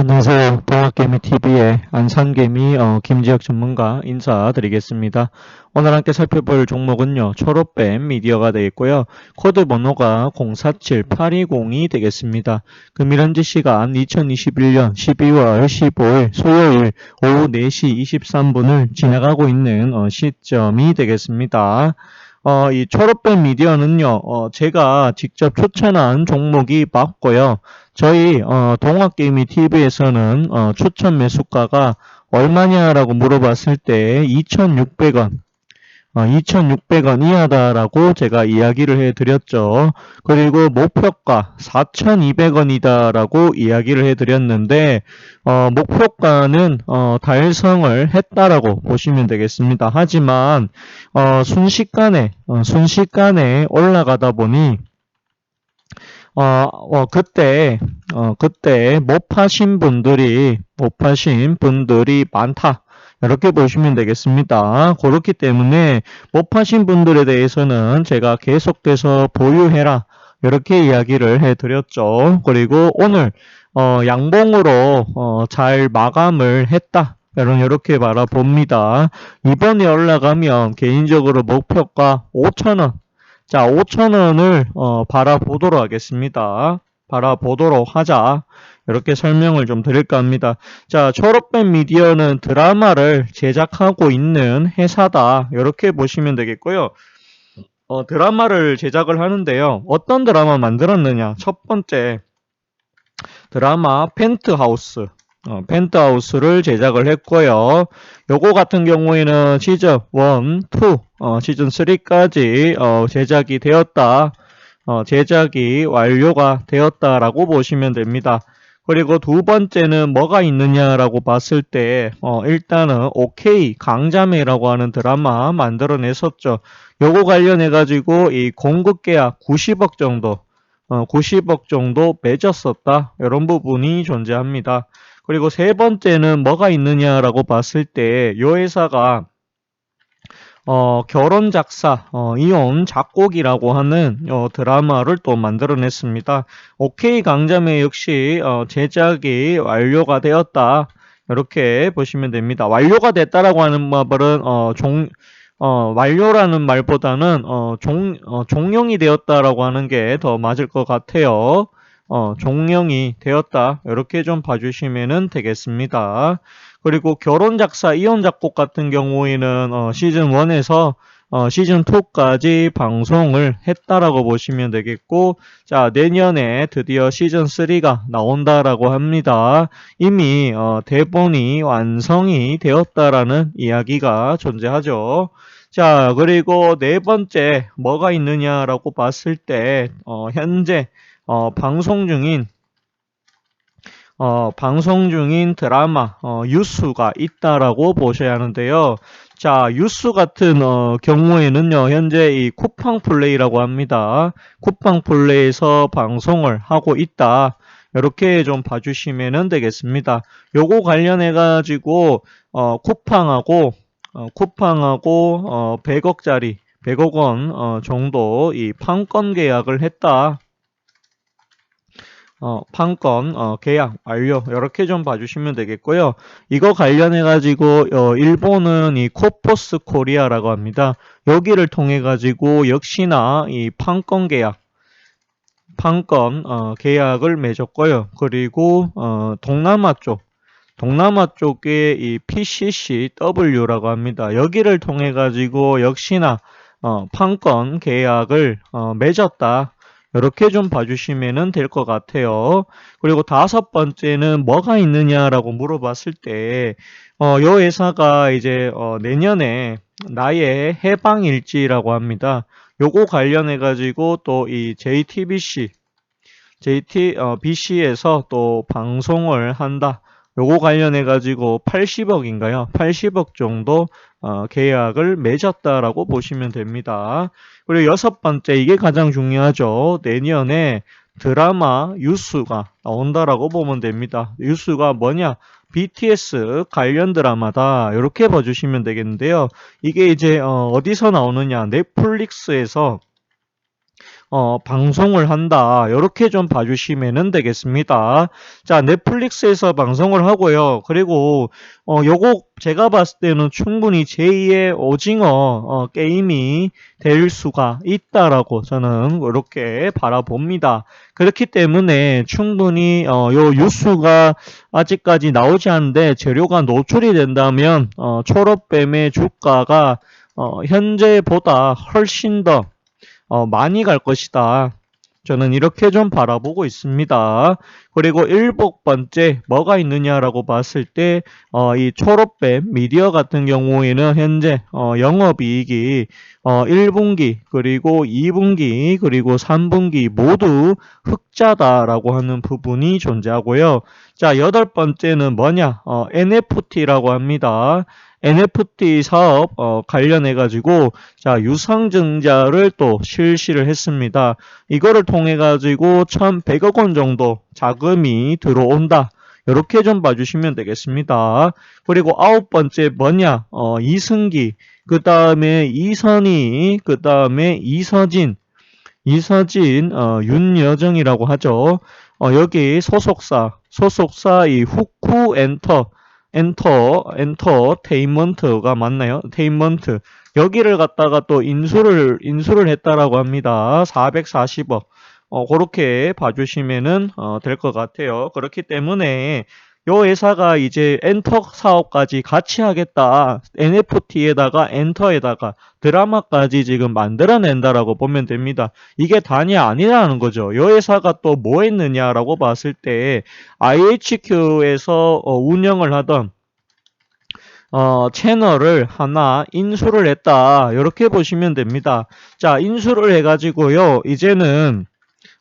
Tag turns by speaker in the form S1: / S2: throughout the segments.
S1: 안녕하세요. 동학개미TV의 안산개미 어, 김지혁 전문가 인사드리겠습니다. 오늘 함께 살펴볼 종목은요. 초록뱀 미디어가 되겠고요. 코드 번호가 047820이 되겠습니다. 금일현지 시간 2021년 12월 15일 수요일 오후 4시 23분을 지나가고 있는 어, 시점이 되겠습니다. 어, 이 초록뱀 미디어는요, 어, 제가 직접 추천한 종목이 맞고요. 저희 어, 동학게이미 TV에서는 어, 추천 매수가가 얼마냐라고 물어봤을 때 2,600원, 어, 2,600원 이하다라고 제가 이야기를 해드렸죠. 그리고 목표가 4,200원이다라고 이야기를 해드렸는데 어, 목표가는 어, 달성을 했다라고 보시면 되겠습니다. 하지만 어, 순식간에 어, 순식간에 올라가다 보니 어, 어, 그때, 어, 그때 못 파신 분들이, 못 파신 분들이 많다. 이렇게 보시면 되겠습니다. 그렇기 때문에 못 파신 분들에 대해서는 제가 계속돼서 보유해라. 이렇게 이야기를 해드렸죠. 그리고 오늘, 어, 양봉으로, 어, 잘 마감을 했다. 여러분, 이렇게 바라봅니다. 이번에 올라가면 개인적으로 목표가 5,000원. 자, 5,000원을 어, 바라보도록 하겠습니다. 바라보도록 하자. 이렇게 설명을 좀 드릴까 합니다. 자, 초록뱀 미디어는 드라마를 제작하고 있는 회사다. 이렇게 보시면 되겠고요. 어, 드라마를 제작을 하는데요. 어떤 드라마 만들었느냐? 첫 번째, 드라마 펜트하우스. 어, 펜트하우스를 제작을 했고요. 요거 같은 경우에는 시즌 1, 2, 어, 시즌 3까지 어, 제작이 되었다. 어, 제작이 완료가 되었다라고 보시면 됩니다. 그리고 두 번째는 뭐가 있느냐라고 봤을 때 어, 일단은 OK 강자매라고 하는 드라마 만들어냈었죠. 요거 관련해 가지고 이 공급 계약 90억 정도 어, 90억 정도 맺었었다. 이런 부분이 존재합니다. 그리고 세 번째는 뭐가 있느냐라고 봤을 때이 회사가 어, 결혼 작사, 어, 이혼 작곡이라고 하는 어, 드라마를 또 만들어냈습니다. OK 강자매 역시 어, 제작이 완료가 되었다. 이렇게 보시면 됩니다. 완료가 됐다라고 하는 말은 어, 종 어, 완료라는 말보다는 어, 종, 어, 종영이 되었다라고 하는 게 더 맞을 것 같아요. 어, 종영이 되었다. 이렇게 좀 봐주시면 되겠습니다. 그리고 결혼 작사, 이혼 작곡 같은 경우에는 어, 시즌 1에서 어, 시즌 2까지 방송을 했다라고 보시면 되겠고, 자, 내년에 드디어 시즌 3가 나온다라고 합니다. 이미 어, 대본이 완성이 되었다라는 이야기가 존재하죠. 자, 그리고 네 번째, 뭐가 있느냐라고 봤을 때, 어, 현재 어, 방송 중인 어, 방송 중인 드라마 어, 유수가 있다라고 보셔야 하는데요. 자, 유수 같은 어, 경우에는요, 현재 이 쿠팡 플레이라고 합니다. 쿠팡 플레이에서 방송을 하고 있다. 이렇게 좀 봐주시면 되겠습니다. 요거 관련해 가지고 어, 쿠팡하고 어, 쿠팡하고 어, 100억짜리 100억 원 어, 정도 이 판권 계약을 했다. 어, 판권 어, 계약 완료 이렇게 좀 봐주시면 되겠고요. 이거 관련해 가지고 어, 일본은 이 코포스 코리아라고 합니다. 여기를 통해 가지고 역시나 이 판권 계약 판권 어, 계약을 맺었고요. 그리고 어, 동남아 쪽 동남아 쪽에 이 PCCW라고 합니다. 여기를 통해 가지고 역시나 어, 판권 계약을 어, 맺었다. 이렇게 좀 봐주시면 될 것 같아요. 그리고 다섯 번째는 뭐가 있느냐라고 물어봤을 때, 어, 요 회사가 이제, 어, 내년에 나의 해방일지라고 합니다. 요거 관련해가지고 또 이 JTBC, JT, 어, BC에서 또 방송을 한다. 요거 관련해 가지고 80억인가요? 80억 정도 어, 계약을 맺었다라고 보시면 됩니다. 그리고 여섯 번째 이게 가장 중요하죠. 내년에 드라마 유수가 나온다라고 보면 됩니다. 유수가 뭐냐? BTS 관련 드라마다 이렇게 봐주시면 되겠는데요. 이게 이제 어, 디서 나오느냐? 넷플릭스에서 어, 방송을 한다. 이렇게 좀 봐주시면 되겠습니다. 자, 넷플릭스에서 방송을 하고요. 그리고 어, 요거 제가 봤을 때는 충분히 제2의 오징어 어, 게임이 될 수가 있다라고 저는 이렇게 바라봅니다. 그렇기 때문에 충분히 어, 요 뉴스가 아직까지 나오지 않는데 재료가 노출이 된다면 어, 초록뱀의 주가가 어, 현재보다 훨씬 더 어, 많이 갈 것이다. 저는 이렇게 좀 바라보고 있습니다. 그리고 일곱 번째 뭐가 있느냐라고 봤을 때, 어, 이 초록뱀 미디어 같은 경우에는 현재 어, 영업이익이 어, 1분기 그리고 2분기 그리고 3분기 모두 흑자다라고 하는 부분이 존재하고요. 자 여덟 번째는 뭐냐? 어, NFT라고 합니다. NFT 사업 어, 관련해 가지고 자 유상증자를 또 실시를 했습니다. 이거를 통해 가지고 1,100억 원 정도 자금이 들어온다. 이렇게 좀 봐주시면 되겠습니다. 그리고 아홉 번째 뭐냐? 어, 이승기, 그 다음에 이선희, 그 다음에 이서진, 이서진, 어, 윤여정이라고 하죠. 어, 여기 소속사, 소속사 이 후쿠 엔터, 엔터, 엔터테인먼트가 맞나요? 테인먼트. 여기를 갖다가 또 인수를, 인수를 했다라고 합니다. 440억. 어, 그렇게 봐주시면은, 어, 될 것 같아요. 그렇기 때문에, 요 회사가 이제 엔터 사업까지 같이 하겠다. NFT에다가 엔터에다가 드라마까지 지금 만들어낸다라고 보면 됩니다. 이게 단이 아니라는 거죠. 요 회사가 또 뭐 했느냐라고 봤을 때 IHQ에서 어, 운영을 하던 어, 채널을 하나 인수를 했다. 이렇게 보시면 됩니다. 자, 인수를 해가지고요. 이제는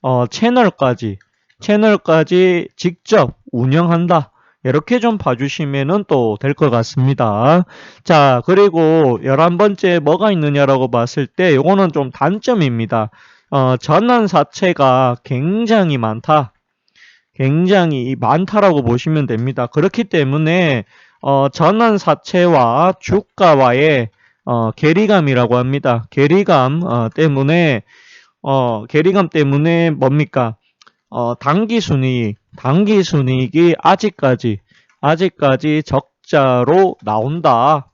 S1: 어, 채널까지 채널까지 직접 운영한다. 이렇게 좀 봐주시면 또될 것 같습니다. 자, 그리고 11번째 뭐가 있느냐라고 봤을 때 이거는 좀 단점입니다. 어, 전환 사채가 굉장히 많다. 굉장히 많다라고 보시면 됩니다. 그렇기 때문에 어, 전환 사채와 주가와의 어, 괴리감이라고 합니다. 괴리감 어, 때문에 어, 괴리감 때문에 뭡니까? 어, 당기 순이익, 당기 순이익이 아직까지 아직까지 적자로 나온다.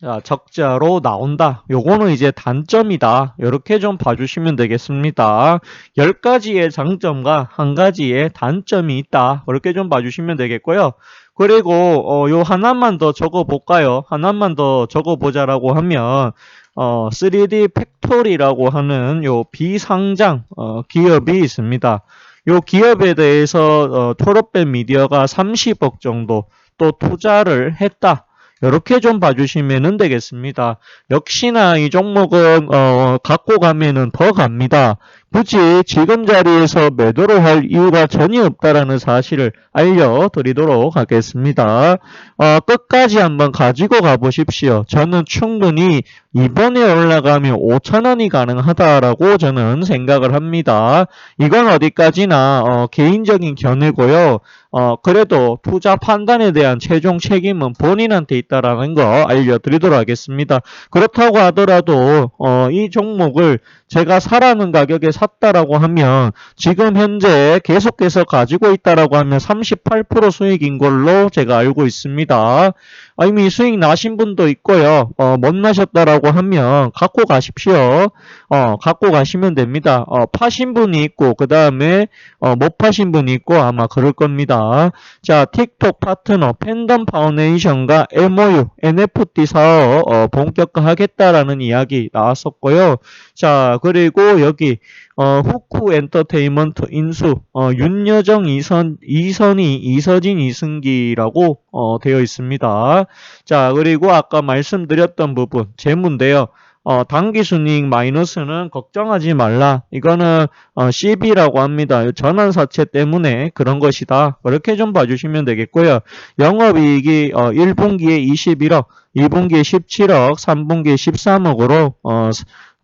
S1: 자, 적자로 나온다. 요거는 이제 단점이다. 이렇게 좀 봐주시면 되겠습니다. 10가지의 장점과 한 가지의 단점이 있다. 그렇게 좀 봐주시면 되겠고요. 그리고 어, 요 하나만 더 적어볼까요? 하나만 더 적어보자라고 하면 어, 3D 팩토리라고 하는 요 비상장 어, 기업이 있습니다. 요 기업에 대해서 어, 토로벤 미디어가 30억 정도 또 투자를 했다. 이렇게 좀 봐주시면 되겠습니다. 역시나 이 종목은 어, 갖고 가면은 더 갑니다. 굳이 지금 자리에서 매도를 할 이유가 전혀 없다라는 사실을 알려드리도록 하겠습니다. 어, 끝까지 한번 가지고 가보십시오. 저는 충분히 이번에 올라가면 5천원이 가능하다라고 저는 생각을 합니다. 이건 어디까지나 어, 개인적인 견해고요. 어, 그래도 투자 판단에 대한 최종 책임은 본인한테 있다라는 거 알려드리도록 하겠습니다. 그렇다고 하더라도 어, 이 종목을 제가 사라는 가격에 샀다라고 하면 지금 현재 계속해서 가지고 있다라고 하면 38% 수익인 걸로 제가 알고 있습니다. 아, 이미 수익 나신 분도 있고요. 어, 못 나셨다라고 하면 갖고 가십시오. 어, 갖고 가시면 됩니다. 어, 파신 분이 있고 그 다음에 어, 못 파신 분이 있고 아마 그럴 겁니다. 자, 틱톡 파트너 팬덤 파운데이션과 MOU, NFT 사업 어, 본격화하겠다라는 이야기 나왔었고요. 자, 그리고 여기 어, 후쿠 엔터테인먼트 인수 어, 윤여정 이선 이선희 이서진 이승기라고 어, 되어 있습니다. 자 그리고 아까 말씀드렸던 부분 재무인데요. 어, 당기 순이익 마이너스는 걱정하지 말라. 이거는 어, CB라고 합니다. 전환사채 때문에 그런 것이다. 그렇게 좀 봐주시면 되겠고요. 영업이익이 어, 1분기에 21억, 2분기에 17억, 3분기에 13억으로 어,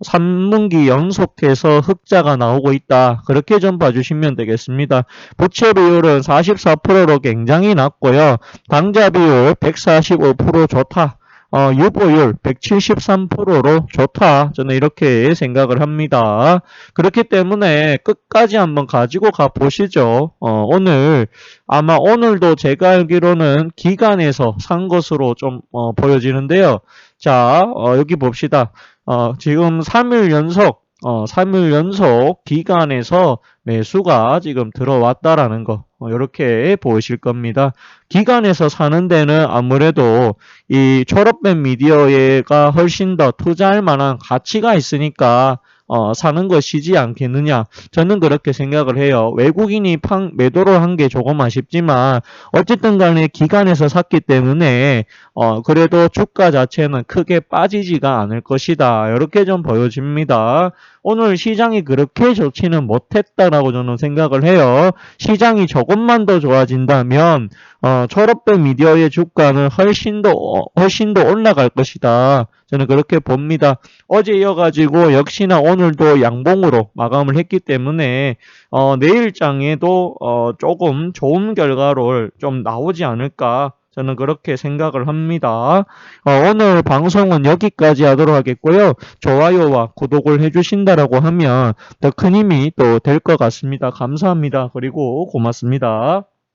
S1: 3분기 연속해서 흑자가 나오고 있다. 그렇게 좀 봐주시면 되겠습니다. 부채 비율은 44%로 굉장히 낮고요. 당자 비율 145% 좋다. 어, 유보율 173%로 좋다. 저는 이렇게 생각을 합니다. 그렇기 때문에 끝까지 한번 가지고 가 보시죠. 어, 오늘 아마 오늘도 제가 알기로는 기간에서 산 것으로 좀 어, 보여지는데요. 자, 어, 여기 봅시다. 어, 지금 3일 연속 어, 3일 연속 기간에서 매수가 지금 들어왔다라는 거 어, 이렇게 보실 겁니다. 기간에서 사는 데는 아무래도 이 졸업된 미디어가 훨씬 더 투자할 만한 가치가 있으니까 어, 사는 것이지 않겠느냐. 저는 그렇게 생각을 해요. 외국인이 판, 매도를 한게 조금 아쉽지만 어쨌든 간에 기간에서 샀기 때문에 어, 그래도 주가 자체는 크게 빠지지가 않을 것이다. 이렇게 좀 보여집니다. 오늘 시장이 그렇게 좋지는 못했다라고 저는 생각을 해요. 시장이 조금만 더 좋아진다면 어, 졸업된 미디어의 주가는 훨씬 더 어, 훨씬 더 올라갈 것이다. 저는 그렇게 봅니다. 어제 이어가지고 역시나 오늘도 양봉으로 마감을 했기 때문에 어, 내일장에도 어, 조금 좋은 결과를 좀 나오지 않을까 저는 그렇게 생각을 합니다. 어, 오늘 방송은 여기까지 하도록 하겠고요. 좋아요와 구독을 해주신다라고 하면 더 큰 힘이 또 될 것 같습니다. 감사합니다. 그리고 고맙습니다.